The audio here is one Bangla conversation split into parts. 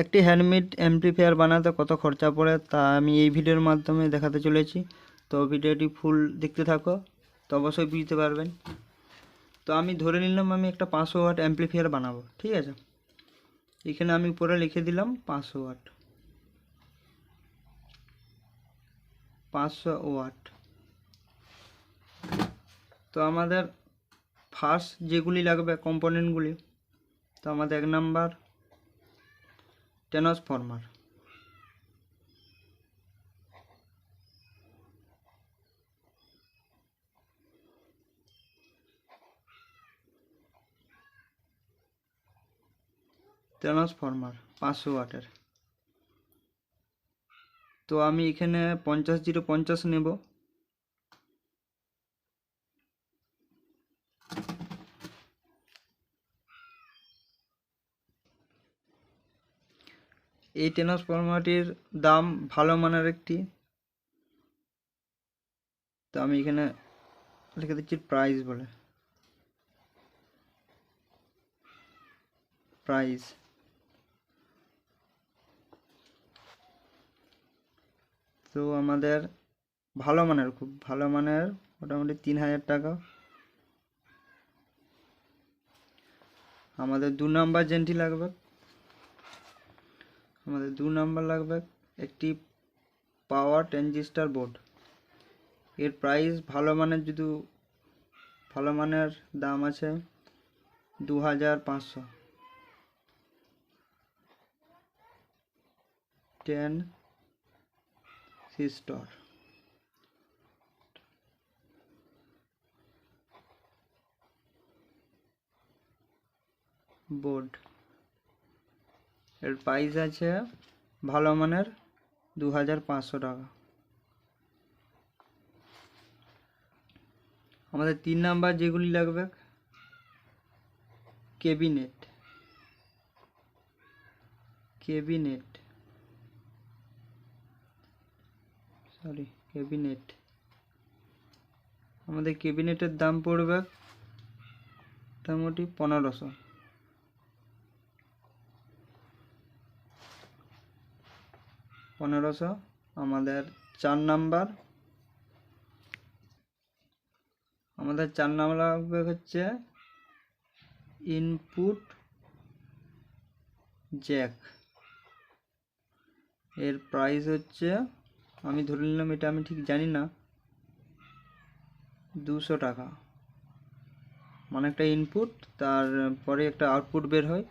একটি হ্যান্ডমেড অ্যাম্প্লিফায়ার বানাতে কত খরচা পড়ে তা আমি এই ভিডিওর মাধ্যমে দেখাতে চলেছি। তো ভিডিওটি ফুল দেখতে থাকো, তো অবশ্যই বুঝতে পারবেন। তো আমি ধরে নিলাম আমি একটা পাঁচশো ওয়াট অ্যাম্প্লিফায়ার বানাবো, ঠিক আছে? এখানে আমি উপরে লিখে দিলাম পাঁচশো ওয়াট। পাঁচশো ওয়াট। তো আমাদের ফার্স্ট যেগুলি লাগবে কম্পোনেন্টগুলি তো আমাদের এক নাম্বার ট্রান্সফরমার ট্রান্সফরমার পাঁচশো ওয়াটের। তো আমি এখানে পঞ্চাশ জিরো পঞ্চাশ নেব। এই ট্রান্সফরমারটির দাম ভালো মানের একটি। তো আমি এখানে লিখে দিচ্ছি প্রাইস বলে। প্রাইস তো আমাদের ভালো মানের, খুব ভালো মানের, মোটামুটি তিন হাজার টাকা। আমাদের দু নাম্বার জেনটি লাগবে। আমাদের দু নাম্বার লাগবে একটি পাওয়ার ট্রানজিস্টার বোর্ড। এর প্রাইস ভালো মানের যদি ভালো মানের দাম আছে দু হাজার পাঁচশো। Transistor. বোর্ড। এর প্রাইস আছে ভালো মানের দু হাজার পাঁচশো টাকা। আমাদের তিন নাম্বার যেগুলি লাগবে কেবিনেট কেবিনেট সরি কেবিনেট আমাদের কেবিনেটের দাম পড়বে মোটামুটি পনেরোশো। পনেরোশো। আমাদের চার নাম্বার। আমাদের চার নাম্বার হচ্ছে ইনপুট জ্যাক এর প্রাইস হচ্ছে, আমি ধরে নিলাম এটা আমি ঠিক জানি না, দুশো টাকা। মানে একটা ইনপুট তারপরে একটা আউটপুট বের হয়।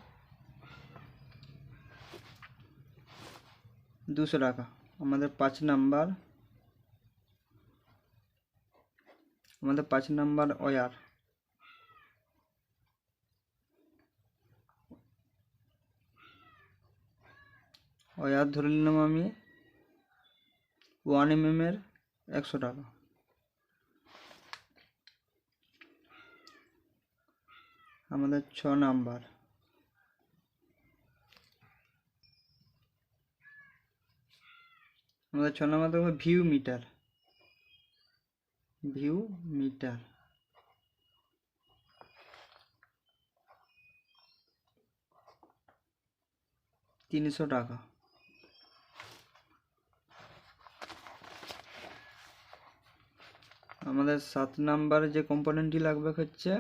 দুশো টাকা। আমাদের পাঁচ নাম্বার, আমাদের পাঁচ নাম্বার ওয়ার। ওয়ার ধরে নিলাম আমি ওয়ান এম এম এর একশো টাকা। আমাদের ছ নাম্বার। আমাদের ছ নাম্বার দেখব ভিউ মিটার ভিউ মিটার তিনশো টাকা। আমাদের সাত নাম্বার যে কম্পোনেন্টটি লাগবে হচ্ছে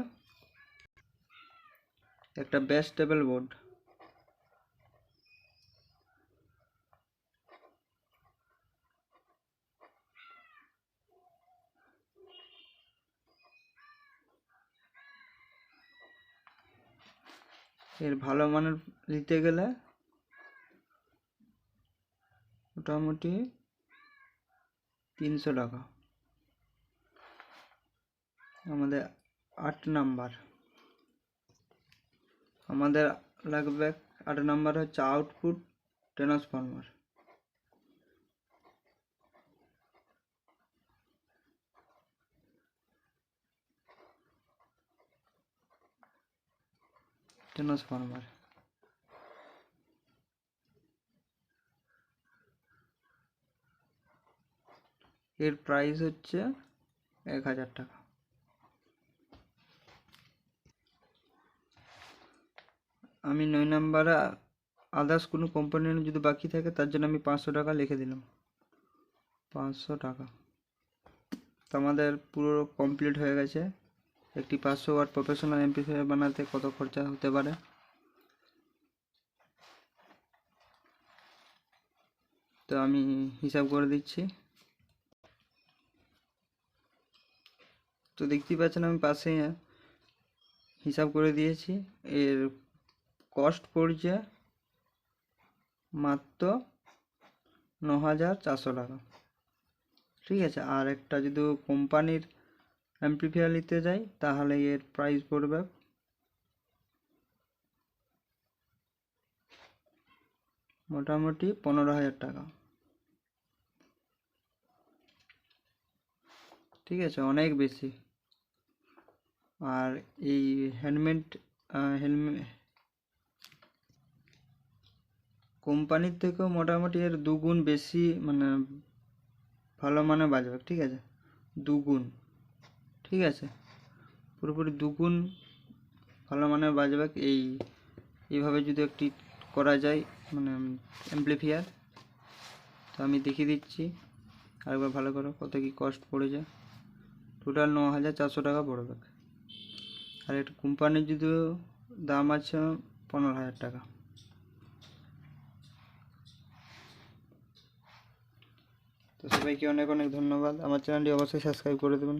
একটা বেস টেবিল বোর্ড এর ভালো মানের নিতে গেলে মোটামুটি তিনশো টাকা। আমাদের আট নাম্বার। আমাদের লাগবে, আট নাম্বার হচ্ছে আউটপুট ট্রান্সফরমার ট্রান্সফরমার এর প্রাইস হচ্ছে এক হাজার টাকা। আমি নয় নাম্বারে আদার্স কোনো কম্পোনেন্ট যদি বাকি থাকে, তার জন্য আমি পাঁচশো টাকা লিখে দিলাম। পাঁচশো টাকা। তো আমাদের পুরো কমপ্লিট হয়ে গেছে। একটি পাঁচশো ওয়াট প্রফেশনাল এমপ্লিফায়ার বানাতে কত খরচা হতে পারে? তো আমি হিসাব করে দিচ্ছি। তো দেখতেই পাচ্ছেন আমি পাশে হিসাব করে দিয়েছি। এর কস্ট পড়ছে মাত্র ন হাজার চারশো টাকা। ঠিক আছে, আর একটা যদি কোম্পানির অ্যাম্প্লিফায়ার নিতে যাই, তাহলে এর প্রাইস পড়বে মোটামুটি পনেরো হাজার টাকা। ঠিক আছে, অনেক বেশি। আর এই হেলমেট হেলমেট কোম্পানির থেকেও মোটামুটি এর দুগুণ বেশি মানে ভালো মানে বাজবে ঠিক আছে? দুগুণ। ঠিক আছে? পুরোপুরি দুগুণ ভালো মানে বাজবে এই, এইভাবে যদি একটি করা যায় মানে অ্যাম্প্লিফায়ার তো আমি দেখিয়ে দিচ্ছি। আরেকবার ভালো করে, কত কি কস্ট পড়ে যায় টোটাল ন হাজার চারশো টাকা পড়বে আর একটা কোম্পানির যদিও দাম আছে পনেরো হাজার টাকা। তো সবাইকে অনেক অনেক ধন্যবাদ। আমার চ্যানেলটি অবশ্যই সাবস্ক্রাইব করে দেবেন।